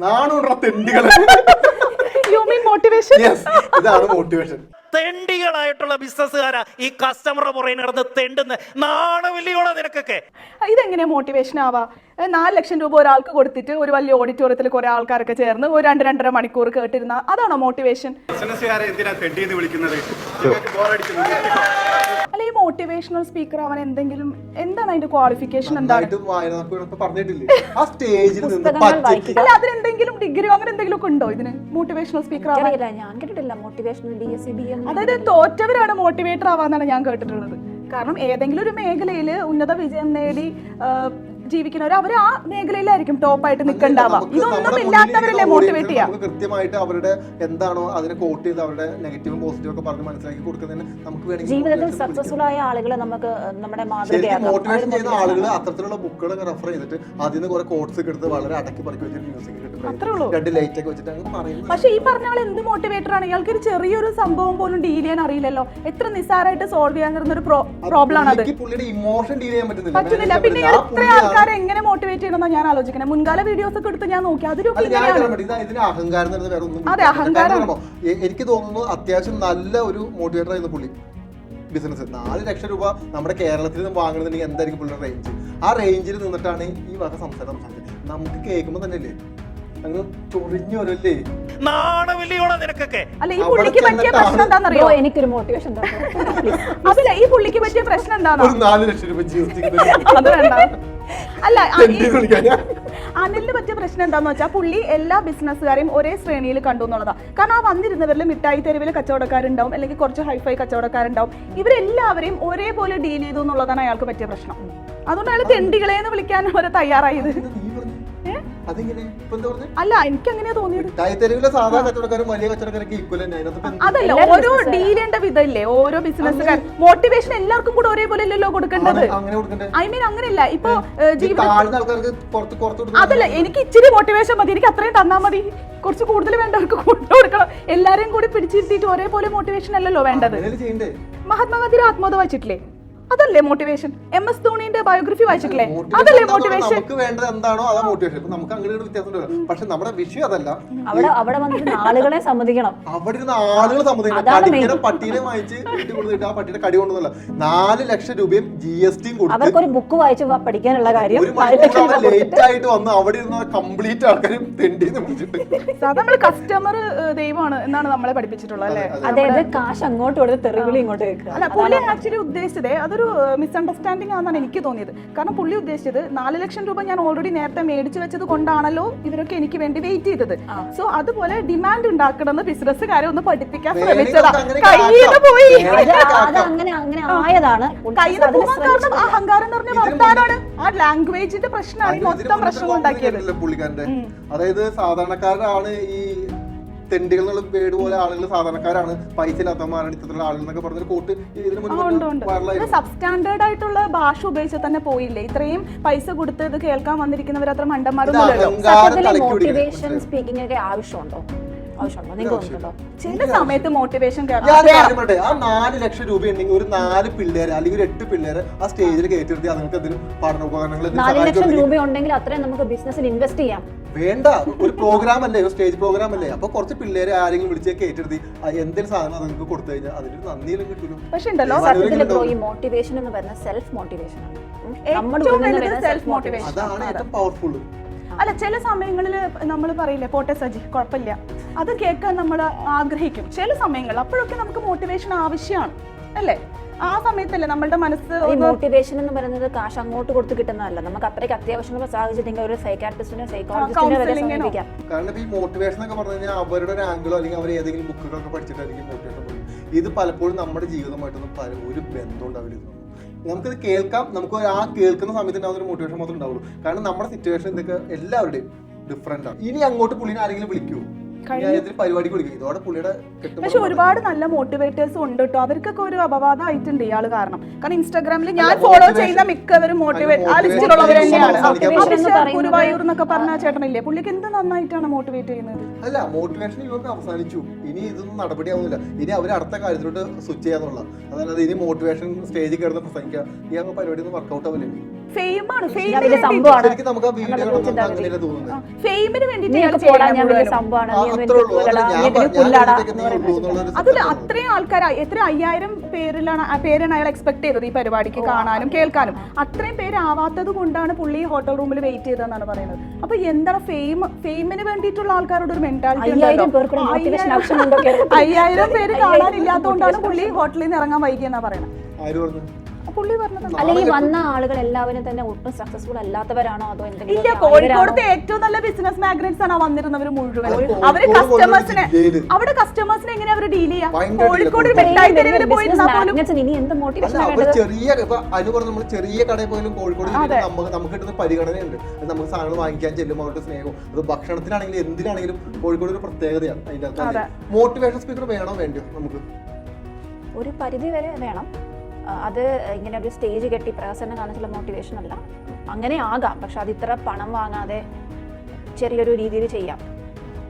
നാണുണ്ടോ തെണ്ടികൾ. You mean motivation yes ഇതാണ് motivation തെണ്ടികളായിട്ടുള്ള ബിസിനസ്സുകാരാ ഈ കസ്റ്റമറുടെ പുറകെ നടന്ന് തെണ്ടുന്ന. നാണവല്ലിയോളാ നിനക്കൊക്കെ. ഇതെങ്ങനെ മോട്ടിവേഷൻ ആവാ? നാല് ലക്ഷം രൂപ ഒരാൾക്ക് കൊടുത്തിട്ട് ഒരു വലിയ ഓഡിറ്റോറിയത്തിൽ കുറെ ആൾക്കാരൊക്കെ ചേർന്ന് ഒരു രണ്ട് രണ്ടര മണിക്കൂർ കേട്ടിരുന്ന അതാണോ മോട്ടിവേഷൻ അല്ല ഈ മോട്ടിവേഷണൽ സ്പീക്കർ അവൻ എന്തെങ്കിലും എന്താണ് അതിന്റെ ക്വാളിഫിക്കേഷൻ എന്താണ്. അല്ല അതിനെന്തെങ്കിലും ഡിഗ്രിയോ അങ്ങനെ എന്തെങ്കിലും ഒക്കെ ഉണ്ടോ ഇതിന്? മോട്ടിവേഷണൽ സ്പീക്കർ ആവാൻ? ഞാൻ കേട്ടിട്ടില്ല. Motivational B S C B M അതായത് തോറ്റവരാണ് മോട്ടിവേറ്റർ ആവാന്നാണ് ഞാൻ കേട്ടിട്ടുള്ളത്. കാരണം ഏതെങ്കിലും ഒരു മേഖലയിൽ ഉന്നത വിജയം നേടി ജീവിക്കുന്നവർ അവർ ആ മേഖലയിലായിരിക്കും ടോപ്പായിട്ട് ആയിട്ട് ഇതൊന്നും ഇല്ലാത്തവരല്ലേ മോട്ടിവേറ്റ് ചെയ്യാം? കൃത്യമായിട്ട് അവരുടെ എന്താണോ അതിനെ കോട്ട് ചെയ്ത് അവരുടെ നെഗറ്റീവും പോസിറ്റീവും ഒക്കെ പറഞ്ഞ് മനസ്സിലാക്കി കൊടുക്കുന്നതിന് നമുക്ക് ജീവിതത്തിൽ സക്സസ്ഫുൾ ആയ ആളുകളെ നമുക്ക് നമ്മുടെ മോട്ടിവേഷൻ ചെയ്യുന്ന ആളുകൾ അത്തരത്തിലുള്ള ബുക്കുകളൊക്കെ റെഫർ ചെയ്തിട്ട് അതിൽ നിന്ന് കുറെ കോട്സ് ഒക്കെ എടുത്ത് വളരെ അടക്കി പറിക്കി വെച്ചിട്ട് മ്യൂസിക് അത്രേ ഉള്ളൂ. രണ്ട് ലൈറ്റ് ഒക്കെ വെച്ചിട്ട് പറയുന്നത് പക്ഷെ ഈ പറഞ്ഞ ആൾ എന്ത് മോട്ടിവേറ്റർ ആണ്? ഇയാൾക്ക് ഒരു ചെറിയൊരു സംഭവം പോലും ഡീൽ ചെയ്യാൻ അറിയില്ലല്ലോ. എത്ര നിസ്സാരമായിട്ട് സോൾവ് ചെയ്യാൻ ഒരു പ്രോബ്ലം ആണ് അത് ഇമോഷൻ ഡീൽ ചെയ്യാൻ പറ്റുന്നില്ല. പറ്റുന്നില്ല. പിന്നെ എത്ര ഇയാൾ ഇത്ര ആ പുള്ളിയാണ് ആൾക്കാരെ എങ്ങനെ മോട്ടിവേറ്റ് ചെയ്യണമെന്നാണ് ഞാൻ ആലോചിക്കുന്നത് മുൻകാല വീഡിയോസ് ഒക്കെ എടുത്ത് ഞാൻ നോക്കി. അതൊരു അതെ, അഹങ്കാരം. എനിക്ക് തോന്നുന്നു അത്യാവശ്യം നല്ല ഒരു മോട്ടിവേറ്റർ ആയിരുന്നു പുള്ളി. ബിസിനസ് നാല് ലക്ഷം രൂപ നമ്മുടെ കേരളത്തിൽ നിന്ന് വാങ്ങണമെന്നുണ്ടെങ്കിൽ എന്തായിരിക്കും പുള്ളിയുടെ റേഞ്ച് ആ റേഞ്ചിൽ നിന്നിട്ടാണ് ഈ വക സംസാരം സംസാരിച്ചത്. നമുക്ക് കേൾക്കുമ്പോൾ തന്നെ അല്ലേ അങ്ങ് നിനക്കൊക്കെ. അല്ല ഈ പുള്ളിക്ക് പറ്റിയ പ്രശ്നം എന്താണെന്നറിയോ? എനിക്കൊരു മോട്ടിവേഷൻ അതല്ല ഈ പുള്ളിക്ക് പറ്റിയ പ്രശ്നം എന്താണോ? ഒരു നാല് ലക്ഷം രൂപ അത് വേണ്ട. അല്ല ആ, ഈ- അനിലിന് പറ്റിയ പ്രശ്നം എന്താന്ന് വെച്ചാൽ പുള്ളി എല്ലാ ബിസിനസ്സുകാരെയും ഒരേ ശ്രേണിയിൽ കണ്ടു എന്നുള്ളതാണ് കാരണം ആ വന്നിരുന്നവരിൽ മിഠായി തെരുവിൽ കച്ചവടക്കാരുണ്ടാവും അല്ലെങ്കിൽ കുറച്ച് ഹൈഫൈ കച്ചവടക്കാരുണ്ടാവും. ഇവരെല്ലാവരെയും ഒരേപോലെ ഡീൽ ചെയ്തു എന്നുള്ളതാണ് അയാൾക്ക് പറ്റിയ പ്രശ്നം. അതുകൊണ്ട് അയാൾ തെണ്ടികളെ എന്ന് വിളിക്കാൻ അവരെ തയ്യാറായത്. അല്ല എനിക്ക് അങ്ങനെയാ തോന്നിയത്? അതല്ല ഓരോ ഡീലിന്റെ വിധമില്ലേ? ഓരോ ബിസിനസ്സുകാർ മോട്ടിവേഷൻ എല്ലാവർക്കും കൂടെ ഒരേപോലെ അല്ലല്ലോ കൊടുക്കേണ്ടത്. അങ്ങനെ കൊടുക്കണ്ടേ? ഐ മീൻ അങ്ങനെയല്ല. ഇപ്പൊ അതല്ല എനിക്ക് ഇച്ചിരി മോട്ടിവേഷൻ മതി. എനിക്ക് അത്രയും തന്നാ മതി. കുറച്ച് കൂടുതൽ വേണ്ടവർക്ക് കൂടുതൽ കൊടുക്കണം. എല്ലാരെയും കൂടി പിടിച്ചിരുത്തിയിട്ട് ഒരേപോലെ മോട്ടിവേഷൻ അല്ലല്ലോ വേണ്ടത്. മഹാത്മാഗാന്ധി ആത്മഹത്യ വെച്ചിട്ടില്ലേ? വായിച്ചിട്ടില്ലേ അതല്ലേ മോട്ടിവേഷൻ എം എസ് ധോണിന്റെ ബയോഗ്രഫി വായിച്ചിട്ടില്ലേ? അതല്ലേ മോട്ടിവേഷൻ നമുക്ക് വേണ്ടത് എന്താണോ അതാ മോട്ടിവേഷൻ ഇപ്പൊ നമുക്ക് അങ്ങനെ ഒരു വ്യത്യാസം പക്ഷെ നമ്മുടെ വിഷയം അതല്ല. അവിടെ അവിടെ വന്നിട്ട് ആളുകളെ സമ്മതിക്കണം. അവിടെ ഇരുന്ന ആളുകൾ സമ്മതിക്കണം. അതാണ് പട്ടിയെ വായിച്ച് വീട്ടിൽ കൊടുത്തിട്ട് ആ പട്ടിയുടെ കടി കൊണ്ടല്ല നാല് ലക്ഷം രൂപയും ജി എസ് ടിയും കൊടുത്ത് അവർക്കൊരു ബുക്ക് വായിച്ച് പഠിക്കാനുള്ള കാര്യം ലേറ്റ് ആയിട്ട് വന്ന് അവിടെ ഇരുന്ന കംപ്ലീറ്റ് ആൾക്കാരും തെണ്ടിന്ന് വിളിച്ചിട്ട്. നമ്മൾ കസ്റ്റമർ ദൈവമാണ് എന്നാണ് നമ്മളെ പഠിപ്പിച്ചിട്ടുള്ളത് അല്ലേ? അതായത് കാശ് അങ്ങോട്ട് കൊടുത്ത് തെറിവിളി ഇങ്ങോട്ട് വെക്കുക അല്ല പുള്ളി ആക്ച്വലി ഉദ്ദേശിച്ചത് അതൊരു മിസ്അണ്ടർസ്റ്റാൻഡിംഗ് ആണെന്നാണ് എനിക്ക് തോന്നിയത്. കാരണം പുള്ളി ഉദ്ദേശിച്ചത് നാല് ലക്ഷം രൂപ ഞാൻ ഓൾറെഡി നേരത്തെ മേടിച്ചു വെച്ചത് കൊണ്ടാണല്ലോ ഇവരൊക്കെ എനിക്ക് വേണ്ടി വെയിറ്റ് ചെയ്തത്. സോ അതുപോലെ ഡിമാൻഡ് ഉണ്ടാക്കണമെന്ന് ബിസിനസ്സുകാരെ ഒന്ന് പഠിപ്പിക്കാൻ ശ്രമിച്ചതാണ് ശ്രമിച്ചതാ. കയ്യിൽ നിന്ന് പോയി. അങ്ങനെ അങ്ങനെ ആയതാണ്. കയ്യിൽ നിന്ന് പോകാൻ കാരണം ആ അഹങ്കാരം നിറഞ്ഞ വർത്താനാണ്. ആ ലാംഗ്വേജിന്റെ പ്രശ്നമാണ് മൊത്തം പ്രശ്നം ഉണ്ടാക്കിയത്. അതായത് സാധാരണക്കാരനാണ് ഈ തെണ്ടികൾ എന്നുള്ള പേര് പോലെ ആളുകൾ സാധാരണക്കാരാണ്. പൈസ ഇല്ലാത്തമാരാണ് ഇത്തരത്തിലുള്ള ആളുകൾ എന്നൊക്കെ പറഞ്ഞൊരു കോട്ട് ഇതിന് മുൻപ് സബ്സ്റ്റാൻഡേർഡ് ആയിട്ടുള്ള ഭാഷ ഉപയോഗിച്ച് തന്നെ പോയില്ലേ? ഇത്രയും പൈസ കൊടുത്ത് ഇത് കേൾക്കാൻ വന്നിരിക്കുന്നവർ അത്ര മോട്ടിവേഷൻ സ്പീക്കിംഗ് ഒക്കെ ആവശ്യമുണ്ടോ? ചില സമയത്ത് മോട്ടിവേഷൻ ആ നാല് ലക്ഷം രൂപ ഉണ്ടെങ്കിൽ ഒരു നാല് പിള്ളേര് അല്ലെങ്കിൽ ഒരു എട്ട് പിള്ളേര് ആ സ്റ്റേജിൽ കയറ്റി നിർത്തി നിങ്ങൾക്ക് എന്തെങ്കിലും പഠനോപകരണങ്ങൾ നാല് ലക്ഷം രൂപ ഉണ്ടെങ്കിൽ അത്രയും നമുക്ക് ബിസിനസ്സിൽ ഇൻവെസ്റ്റ് ചെയ്യാം. വേണ്ട. ഒരു പ്രോഗ്രാം അല്ലേ? ഒരു സ്റ്റേജ് പ്രോഗ്രാം അല്ലേ? അപ്പൊ കുറച്ച് പിള്ളേരെ ആരെങ്കിലും വിളിച്ച് കയറ്റെടുത്തി എന്തെങ്കിലും സാധനം നിങ്ങൾക്ക് കൊടുത്തു കഴിഞ്ഞാൽ അതിനൊരു നന്ദിയിലും കിട്ടും പക്ഷെ ഉണ്ടല്ലോ സത്യത്തിൽ ബ്രോ ഈ മോട്ടിവേഷൻ എന്ന് പറയുന്നത് സെൽഫ് മോട്ടിവേഷൻ ആണ്. സെൽഫ് മോട്ടിവേഷൻ അതാണ് ഏറ്റവും പവർഫുൾ അല്ല ചില സമയങ്ങളിൽ നമ്മൾ പറയില്ലേ പോട്ടെ സജി കുഴപ്പമില്ല. അത് കേൾക്കാൻ നമ്മൾ ആഗ്രഹിക്കും. ചില സമയങ്ങളിൽ അപ്പോഴൊക്കെ നമുക്ക് മോട്ടിവേഷൻ ആവശ്യമാണ് അല്ലേ? ആ സമയത്തല്ലേ നമ്മളുടെ മനസ്സ് ഈ മോട്ടിവേഷൻ എന്ന് പറയുന്നത് കാശ് അങ്ങോട്ട് കൊടുത്ത് കിട്ടുന്നതല്ല. നമുക്ക് അത്രയ്ക്ക് അത്യാവശ്യമുള്ള സാഹചര്യത്തിൽ ഒരു സൈക്കാട്രിസ്റ്റിനെ സൈക്കോളജിസ്റ്റിനെ വരെ സമീപിക്കാം. കാരണം ഈ മോട്ടിവേഷൻ എന്നൊക്കെ പറഞ്ഞു കഴിഞ്ഞാൽ അവരുടെ ഒരു ആംഗിളോ അല്ലെങ്കിൽ അവർ ഏതെങ്കിലും ബുക്കുകളൊക്കെ പഠിച്ചിട്ടായിരിക്കും മോട്ടിവേഷൻ പറയുന്നത്. ഇത് പലപ്പോഴും നമ്മുടെ ജീവിതമായിട്ടൊന്നും പല ഒരു ബന്ധം ഉണ്ടാവില്ല. നമുക്കിത് കേൾക്കാം. നമുക്ക് ആ കേൾക്കുന്ന സമയത്ത് ഉണ്ടാവുന്ന ഒരു മോട്ടിവേഷൻ മാത്രമേ ഉണ്ടാവുള്ളൂ. കാരണം നമ്മുടെ സിറ്റുവേഷൻ ഇതൊക്കെ എല്ലാവരുടെയും ഡിഫറെന്റ് ആണ്. ഇനി അങ്ങോട്ട് പുള്ളിനെ ആരെങ്കിലും വിളിക്കൂ പക്ഷെ ഒരുപാട് നല്ല മോട്ടിവേറ്റേഴ്സ് ഉണ്ട് കേട്ടോ അവർക്കൊക്കെ ഒരു അപവാദം ആയിട്ടുണ്ട് ഇയാൾ കാരണം കാരണം ഇൻസ്റ്റാഗ്രാമിൽ ഞാൻ ഫോളോ ചെയ്യുന്ന മിക്കവരും മോട്ടിവേറ്റ് ആ ലിസ്റ്റിലുള്ളവർ തന്നെയാണ്. ഗുരുവായൂർ എന്നൊക്കെ പറഞ്ഞ ചേട്ടനില്ലേ? പുള്ളിക്ക് എന്ത് നന്നായിട്ടാണ് മോട്ടിവേറ്റ് ചെയ്യുന്നത്? അല്ല മോട്ടിവേഷൻ ഇവർക്ക് അവസാനിച്ചു. ഇനി ഇതൊന്നും നടപടിയാവുന്നില്ല. ഇനി അവർ അടുത്ത കാര്യത്തിലോട്ട് സ്വിച്ച് ചെയ്യാന്നുള്ള അതായത് ഇനി മോട്ടിവേഷൻ സ്റ്റേജിൽ കയറുന്ന പ്രസംഗിക്കുക ഈ അങ്ങ് പരിപാടി ഒന്നും വർക്കൗട്ട് ആവില്ല തോന്നുന്നത്. ഫെയിമിന് വേണ്ടിയിട്ട് അതിൽ അത്രയും ആൾക്കാർ എത്ര അയ്യായിരം പേരിലാണ് പേരാണ് അയാൾ എക്സ്പെക്ട് ചെയ്തത് ഈ പരിപാടിക്ക് കാണാനും കേൾക്കാനും. അത്രയും പേരാവാത്തത് കൊണ്ടാണ് പുള്ളി ഹോട്ടൽ റൂമിൽ വെയിറ്റ് ചെയ്തതെന്നാണ് പറയുന്നത്. അപ്പൊ എന്താണ് ഫെയിം ഫെയിമിന് വേണ്ടിയിട്ടുള്ള ആൾക്കാരോട് ഒരു മെന്റാലിറ്റി അയ്യായിരം പേര് കാണാനില്ലാത്തതുകൊണ്ടാണ് പുള്ളി ഹോട്ടലിൽ നിന്ന് ഇറങ്ങാൻ വൈകിയെന്നാ പറയുന്നത്. പുള്ളി പറഞ്ഞത് അല്ലെങ്കിൽ വന്ന ആളുകൾ എല്ലാവരും തന്നെ ഒട്ടും സക്സസ്ഫുൾ അല്ലാത്തവരാണോ അതോ ഇല്ല എന്തെങ്കിലും കോഴിക്കോടത്തെ ഏറ്റവും നല്ല ബിസിനസ് മാഗ്നറ്റ്സ് ആണ് വന്നിരുന്നവർ മുഴുവൻ അവർ കസ്റ്റമേഴ്സിനെ. അവിടെ കസ്റ്റമേഴ്സിനെ എങ്ങനെ അവർ ഡീൽ ചെയ്യാം? കോഴിക്കോട്. മിഠായി തെരുവിൽ പോയിരുന്നാ ഇനി എന്ത് മോട്ടിവേഷൻ ചെറിയ ഇപ്പൊ അനു പറഞ്ഞ നമ്മൾ ചെറിയ കടയിൽ പോയാലും കോഴിക്കോട് നമുക്ക് നമുക്ക് കിട്ടുന്ന പരിഗണനയുണ്ട്. നമുക്ക് സാധനങ്ങൾ വാങ്ങിക്കാൻ ചെല്ലും അവരുടെ സ്നേഹവും. അത് ഭക്ഷണത്തിനാണെങ്കിലും എന്തിനാണെങ്കിലും കോഴിക്കോട് ഒരു പ്രത്യേകതയാണ് അതിന്റെ മോട്ടിവേഷൻ സ്പീക്കർ വേണോ? വേണ്ടോ നമുക്ക്? ഒരു പരിധി വരെ വേണം. അത് ഇങ്ങനെ ഒരു സ്റ്റേജ് കെട്ടി പ്രഹസനം കാണിച്ചുള്ള മോട്ടിവേഷൻ അല്ല. അങ്ങനെ ആകാം പക്ഷെ അത് ഇത്ര പണം വാങ്ങാതെ ചെറിയൊരു രീതിയിൽ ചെയ്യാം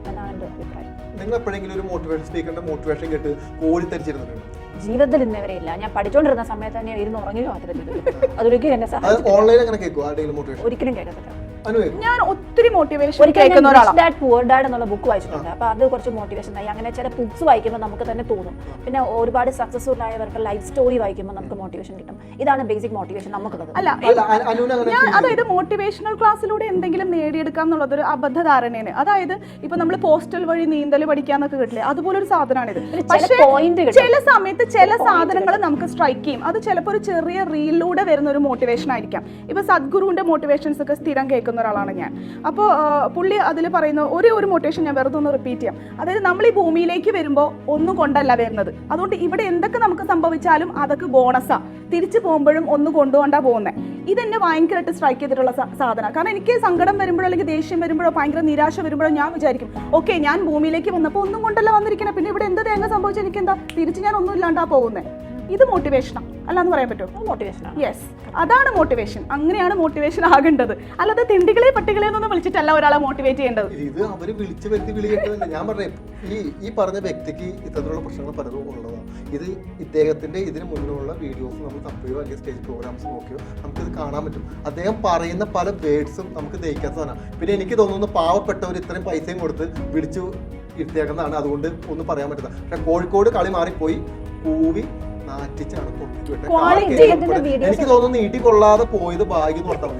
എന്നാണ് എന്റെ അഭിപ്രായം. നിങ്ങൾ എപ്പോഴെങ്കിലും ഒരു മോട്ടിവേഷൻ സ്പീക്കറിന്റെ മോട്ടിവേഷൻ കേട്ട് കോരിത്തരിച്ചിരുന്നുണ്ട് ജീവിതത്തിൽ ഇന്നവരെ ഇല്ല. ഞാൻ പഠിച്ചുകൊണ്ടിരുന്ന സമയത്ത് തന്നെ ഇരുന്ന് ഉറങ്ങി മാത്രമേ അതൊരിക്കലും എന്നെ സഹായിക്കും ഒരിക്കലും കേൾക്കത്തില്ല. ഞാൻ ഒത്തിരി മോട്ടിവേഷൻ പുവർ ഡാഡ് എന്നുള്ള ബുക്ക് വായിച്ചിട്ടുണ്ട്. അപ്പൊ അത് കുറച്ച് മോട്ടിവേഷൻ ആയി. അങ്ങനെ ചില ബുക്സ് വായിക്കുമ്പോൾ നമുക്ക് തന്നെ തോന്നും. പിന്നെ ഒരുപാട് സക്സസ്ഫുൾ ആയവരുടെ ലൈഫ് സ്റ്റോറി വായിക്കുമ്പോൾ നമുക്ക് മോട്ടിവേഷൻ കിട്ടും. ഇതാണ് ബേസിക് മോട്ടിവേഷൻ നമുക്കുള്ളത് അല്ല ഞാൻ അതായത് മോട്ടിവേഷണൽ ക്ലാസ്സിലൂടെ എന്തെങ്കിലും നേടിയെടുക്കാം എന്നുള്ളത് ഒരു അബദ്ധധാരണയാണ്. അതായത് ഇപ്പൊ നമ്മൾ പോസ്റ്റൽ വഴി നീന്തൽ പഠിക്കാന്നൊക്കെ കിട്ടില്ലേ? അതുപോലെ ഒരു സാധനമാണിത് പക്ഷേ ചില സമയത്ത് ചില സാധനങ്ങൾ നമുക്ക് സ്ട്രൈക്ക് ചെയ്യും. അത് ചിലപ്പോൾ ഒരു ചെറിയ റീലിലൂടെ വരുന്ന ഒരു മോട്ടിവേഷൻ ആയിരിക്കാം. ഇപ്പൊ സദ്ഗുരുവിന്റെ മോട്ടിവേഷൻസ് ഒക്കെ സ്ഥിരം കേൾക്കുന്ന ഒരാളാണ് ഞാൻ. അപ്പോൾ പുള്ളി അതിൽ പറയുന്ന ഒരേ ഒരു മൊട്ടേഷൻ ഞാൻ വെറുതെ ഒന്ന് റിപ്പീറ്റ് ചെയ്യാം. അതായത് നമ്മൾ ഈ ഭൂമിയിലേക്ക് വരുമ്പോൾ ഒന്നും കൊണ്ടല്ല വരുന്നത്. അതുകൊണ്ട് ഇവിടെ എന്തൊക്കെ നമുക്ക് സംഭവിച്ചാലും അതൊക്കെ ബോണസാ തിരിച്ചു പോകുമ്പോഴും ഒന്ന് കൊണ്ടുകൊണ്ടാ പോകുന്നത് ഇതെന്നെ ഭയങ്കരമായിട്ട് സ്ട്രൈക്ക് ചെയ്തിട്ടുള്ള സാധനം. കാരണം എനിക്ക് സങ്കടം വരുമ്പോഴോ അല്ലെങ്കിൽ ദേഷ്യം വരുമ്പോഴോ ഭയങ്കര നിരാശ വരുമ്പോഴോ ഞാൻ വിചാരിക്കും ഓക്കെ ഞാൻ ഭൂമിയിലേക്ക് വന്നപ്പോൾ ഒന്നും കൊണ്ടല്ല വന്നിരിക്കണം. പിന്നെ ഇവിടെ എന്ത് തേങ്ങ സംഭവിച്ചു? എനിക്കെന്താ? തിരിച്ച് ഞാൻ ഒന്നും ഇല്ലാണ്ടാ പോകുന്നത് ഇത് മോട്ടിവേഷനാണ് അല്ലാന്ന് പറയാൻ പറ്റുമോ? മോട്ടിവേഷൻ യെസ് അതാണ് മോട്ടിവേഷൻ അങ്ങനെയാണ് മോട്ടിവേഷൻ ആകേണ്ടത്. അല്ലാതെ തിണ്ടികളെ പട്ടികളെ എന്നൊന്നും വിളിച്ചിട്ടല്ല ഒരാളെ മോട്ടിവേറ്റ് ചെയ്യേണ്ടത്. ഇത് വിളിച്ചു ഞാൻ പറഞ്ഞേ ഈ ഈ പറഞ്ഞ വ്യക്തിക്ക് ഇത്തരത്തിലുള്ള പ്രശ്നങ്ങൾ പലതും ഉള്ളതാണ്. ഇത് ഇദ്ദേഹത്തിന്റെ ഇതിന് മുന്നിലുള്ള വീഡിയോസ് നമ്മൾ തപ്പുകയോ അല്ലെങ്കിൽ സ്റ്റേജ് പ്രോഗ്രാംസ് നോക്കിയോ നമുക്കിത് കാണാൻ പറ്റും. അദ്ദേഹം പറയുന്ന പല വേർഡ്സും നമുക്ക് ദഹിക്കാത്തതാണ് പിന്നെ എനിക്ക് തോന്നുന്നു പാവപ്പെട്ടവർ ഇത്രയും പൈസയും കൊടുത്ത് വിളിച്ചു ഇരുത്തിയേക്കുന്നതാണ്. അതുകൊണ്ട് ഒന്നും പറയാൻ പറ്റുന്നത് പക്ഷെ കോഴിക്കോട് കളി മാറിപ്പോയി. കൂവി നാറ്റിച്ചാണ് videos എനിക്ക് തോന്നുന്നു നീട്ടി കൊള്ളാതെ പോയത് ഭാഗ്യം കൊടുത്താൽ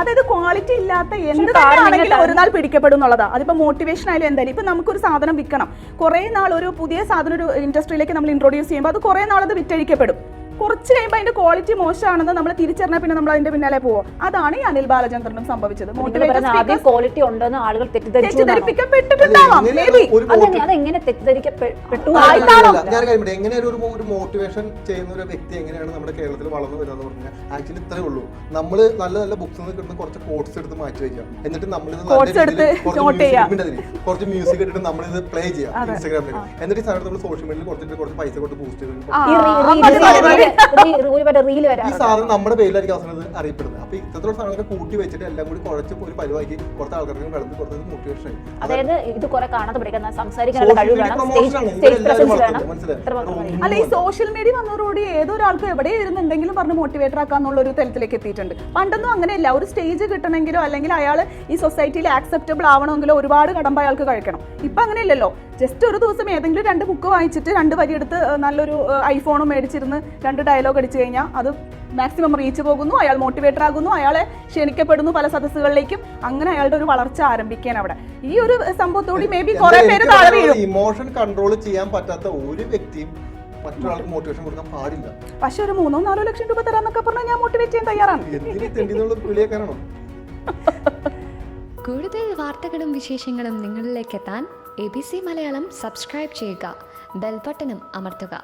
അതായത് ക്വാളിറ്റി ഇല്ലാത്ത എന്ത് തന്നെയാണെങ്കിലും ഒരു നാൾ പിടിക്കപ്പെടും എന്നുള്ളതാ. അതിപ്പോ മോട്ടിവേഷൻ ആയാലും എന്തായാലും. ഇപ്പൊ നമുക്കൊരു സാധനം വിൽക്കണം. കുറെ നാൾ ഒരു പുതിയ സാധനം ഒരു ഇൻഡസ്ട്രിയിലേക്ക് നമ്മൾ ഇൻട്രോഡ്യൂസ് ചെയ്യുമ്പോൾ അത് കുറെ നാൾ അത് വിറ്റഴിക്കപ്പെടും. കുറച്ച് കഴിയുമ്പോൾ അതിന്റെ ക്വാളിറ്റി മോശമാണെന്ന് നമ്മൾ തിരിച്ചറിഞ്ഞാൽ പിന്നെ നമ്മൾ അതിന്റെ പിന്നാലെ പോകും അതാണ് ഈ അനിൽ ബാലചന്ദ്രനും സംഭവിച്ചത്. ക്വാളിറ്റി ഉണ്ടെന്ന് ആളുകൾ? തെറ്റിദ്ധരിപ്പിക്കപ്പെട്ടിട്ടുണ്ടാവാം അതെങ്ങനെ അതെങ്ങനെ തെറ്റിദ്ധരിക്കപ്പെട്ടു ആയിട്ടാണോ? ഞാൻ കാര്യം എങ്ങനെ ഒരു ഒരു മോട്ടിവേഷൻ ചെയ്യുന്ന ഒരു വ്യക്തി എങ്ങനെയാണ് നമ്മുടെ കേരളത്തിൽ വളർന്നു വരിക എന്ന് പറഞ്ഞാൽ ആക്ച്വലി ഇത്രേ ഉള്ളൂ. നമ്മൾ നല്ല നല്ല ബുക്സ് നിന്ന് കിട്ടുന്ന കുറച്ച് കോട്സ് എടുത്ത് മാറ്റി വെക്കാം എന്നിട്ട് നമ്മൾ. കുറച്ച് മ്യൂസിക് ഇട്ടിട്ട് നമ്മൾ ഇത് പ്ലേ ചെയ്യാം ഇൻസ്റ്റാഗ്രാമിൽ എന്നിട്ട് സാധനം നമ്മൾ സോഷ്യൽ മീഡിയയിൽ കുറച്ചിട്ട് കുറച്ച് പൈസ കൊടുത്ത് ബൂസ്റ്റ് ചെയ്ത് റീൽ ഈ സാധനം നമ്മുടെ പേരിലായിരിക്കും അവസാനം അറിയപ്പെടുന്നത്. അപ്പൊ ഇത്തരത്തിലുള്ള സാധനങ്ങളൊക്കെ കൂട്ടി വെച്ചിട്ട് എല്ലാം കൂടി കുഴച്ച് ഒരു പരിവാക്കി കുറച്ച് ആൾക്കാർക്ക് വിളമ്പി കുറച്ച് മോട്ടിവേഷൻ അതായത് ഇത് കുറെ കാണാതെ പഠിക്കുന്ന സംസാരിക്കാനുള്ള കഴിവ് വേണം. സ്റ്റേജ് പ്രസൻസ് വേണം. അല്ല ഈ സോഷ്യൽ മീഡിയ വന്നതോടുകൂടി ഏതൊരാൾക്കും എവിടെ ഇരുന്നുണ്ടെങ്കിലും എന്തെങ്കിലും പറഞ്ഞ് മോട്ടിവേറ്റർ ആക്കാന്നുള്ള ഒരു തലത്തിലേക്ക് എത്തിയിട്ടുണ്ട്. പണ്ടൊന്നും അങ്ങനെയല്ല. ഒരു സ്റ്റേജ് കിട്ടണമെങ്കിലോ അല്ലെങ്കിൽ അയാൾ ഈ സൊസൈറ്റിയിൽ ആക്സെപ്റ്റബിൾ ആവണമെങ്കിലോ ഒരുപാട് കടമ്പ അയാൾക്ക് കഴിക്കണം. ഇപ്പൊ അങ്ങനെയല്ലല്ലോ. ജസ്റ്റ് ഒരു ദിവസം ഏതെങ്കിലും രണ്ട് ബുക്ക് വായിച്ചിട്ട് രണ്ട് വരിയെടുത്ത് നല്ലൊരു ഐഫോണും മേടിച്ചിരുന്ന് രണ്ട് ഡയലോഗ് അടിച്ചു കഴിഞ്ഞാൽ അത് മാക്സിമം റീച്ച് പോകുന്നു അയാൾ മോട്ടിവേറ്റർ ആകുന്നു അയാളെ ക്ഷണിക്കപ്പെടുന്നു പല സദസ്സുകളിലേക്കും. അങ്ങനെ അയാളുടെ ഒരു വളർച്ച ആരംഭിക്കാൻ അവിടെ. ഈ ഒരു സംഭവത്തോട് മേ ബി കുറെ പേര് താഴെ വീഴും. ഇമോഷൻ കൺട്രോൾ ചെയ്യാൻ പറ്റാത്ത ഒരു വ്യക്തിയും മറ്റൊരാൾക്ക് മോട്ടിവേഷൻ കൊടുക്കാൻ പാടില്ല. പക്ഷെ ഒരു മൂന്നോ നാലോ ലക്ഷം രൂപ തരാന്നൊക്കെ പറഞ്ഞാൽ ഞാൻ മോട്ടിവേറ്റ് ചെയ്യാൻ തയ്യാറാണ്. എന്തിനു തെണ്ടിന്നുള്ള വിളിയേക്കാനാണോ കൂടുതൽ വാർത്തകളും വിശേഷങ്ങളും നിങ്ങളിലേക്ക് എത്താൻ A B C Malayalam subscribe ചെയ്യുക. ബെൽബട്ടനും അമർത്തുക.